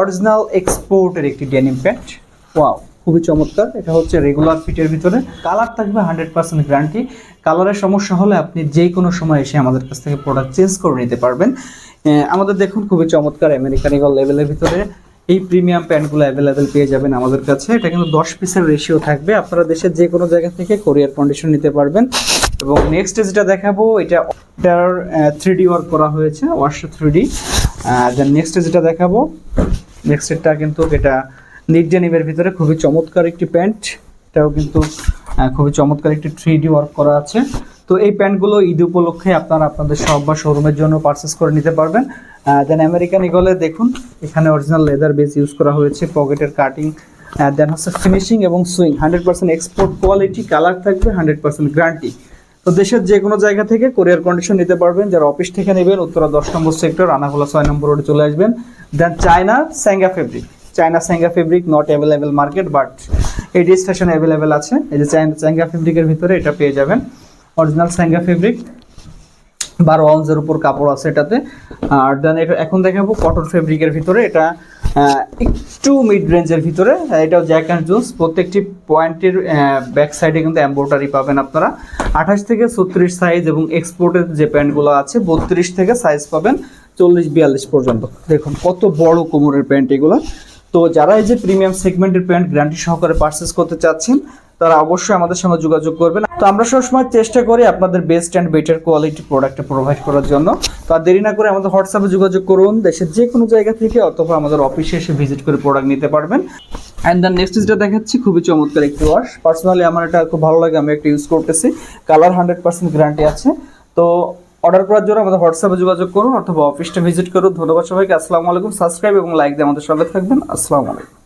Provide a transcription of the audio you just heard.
Original এক্সপোর্টের একটি denim pant wow খুবই চমৎকার। এটা হচ্ছে রেগুলার ফিটের ভিতরে। কালার থাকবে হান্ড্রেড পার্সেন্ট গ্যারান্টি কালারের সমস্যা হলে আপনি যে কোনো সময় এসে আমাদের কাছ থেকে প্রোডাক্ট চেঞ্জ করে নিতে পারবেন। আমাদের দেখুন খুবই চমৎকার আমেরিকান ইগল লেভেলের ভিতরে। এই প্রিমিয়াম প্যান্টগুলো অ্যাভেলেবেল পেয়ে যাবেন আমাদের কাছে। এটা কিন্তু দশ পিসের রেশিও থাকবে। আপনারা দেশের যে কোনো জায়গা থেকে কোরিয়ার কন্ডিশন নিতে পারবেন। এবং নেক্সট যেটা দেখাবো, এটা থ্রি ডি ওয়ার্ক করা হয়েছে wash three D then next যেটা দেখাবো নেক্সট এটা কিন্তু এটা নিট ভিতরে খুবই চমৎকার একটি প্যান্ট। এটাও কিন্তু খুবই চমৎকার একটি থ্রি ডি ওয়ার্ক করা আছে। তো এই প্যান্টগুলো ঈদ উপলক্ষে আপনারা আপনাদের শপ বা শোরুমের জন্য পারচেস করে নিতে পারবেন। দেন আমেরিকান ইগলে দেখুন, এখানে অরিজিনাল লেদার বেস ইউজ করা হয়েছে পকেটের কাটিং দেন হচ্ছে ফিনিশিং এবং sewing hundred percent export quality colour থাকবে হান্ড্রেড পার্সেন্ট গ্যারান্টি তো দেশের যে কোনো জায়গা থেকে কোরিয়ার কন্ডিশন নিতে পারবেন। যারা অফিস থেকে নেবেন, উত্তরা দশ নম্বর সেক্টর আনাগোলা ছয় নম্বর রোডে চলে আসবেন। দেন চায়না স্যাঙ্গা fabric China স্যাঙ্গা fabric not available market but এই ডিস ফ্যাশন অ্যাভেলেবেল আছে, এই যে চায়না স্যাঙ্গা ফেব্রিকের ভিতরে এটা পেয়ে যাবেন। অরিজিনাল স্যাঙ্গা ফেব্রিক বারো আউন্সের উপর কাপড় আছে এটাতে। আর দেন এটা এখন দেখাবো কটন ফেব্রিকের ভিতরে এটা একটু মিড রেঞ্জের ভিতরে। এটাও জ্যাক অ্যান্ড জুস প্রত্যেকটি পয়েন্টের ব্যাক সাইডে কিন্তু এম্বোটারি পাবেন আপনারা। আঠাশ থেকে ছত্রিশ সাইজ এবং এক্সপোর্টের যে প্যান্টগুলো আছে, বত্রিশ থেকে সাইজ পাবেন। চল্লিশ, বিয়াল্লিশ পর্যন্ত। দেখুন, কত বড় কোমরের প্যান্ট এগুলো। তো যারা এই যে প্রিমিয়াম সেগমেন্টের প্যান্ট গ্যারান্টি সহকারে পারচেস করতে চাচ্ছেন, তারা অবশ্যই আমাদের সঙ্গে যোগাযোগ করবেন। তো আমরা সবসময় চেষ্টা করি আপনাদের best and better quality product provide করার জন্য। তো দেরি না করে আমাদের হোয়াটসঅ্যাপে যোগাযোগ করুন, দেশের যে কোনো জায়গা থেকে অথবা আমাদের অফিসে এসে ভিজিট করে প্রোডাক্ট নিতে পারবেন। অ্যান্ড দেন নেক্সট যেটা দেখাচ্ছি, খুবই চমৎকার একটি ওয়াশ পার্সোনালি আমার এটা খুব ভালো লাগে, আমি একটা ইউজ করতেছি। কালার হান্ড্রেড পার্সেন্ট গ্যারান্টি আছে। তো অর্ডার করার জন্য আমাদের হোয়াটসঅ্যাপে যোগাযোগ করুন অথবা অফিসটা ভিজিট করুন। ধন্যবাদ সবাইকে। আসসালামু আলাইকুম। সাবস্ক্রাইব এবং লাইক দিয়ে আমাদের সঙ্গে থাকবেন। আসসালামু আলাইকুম।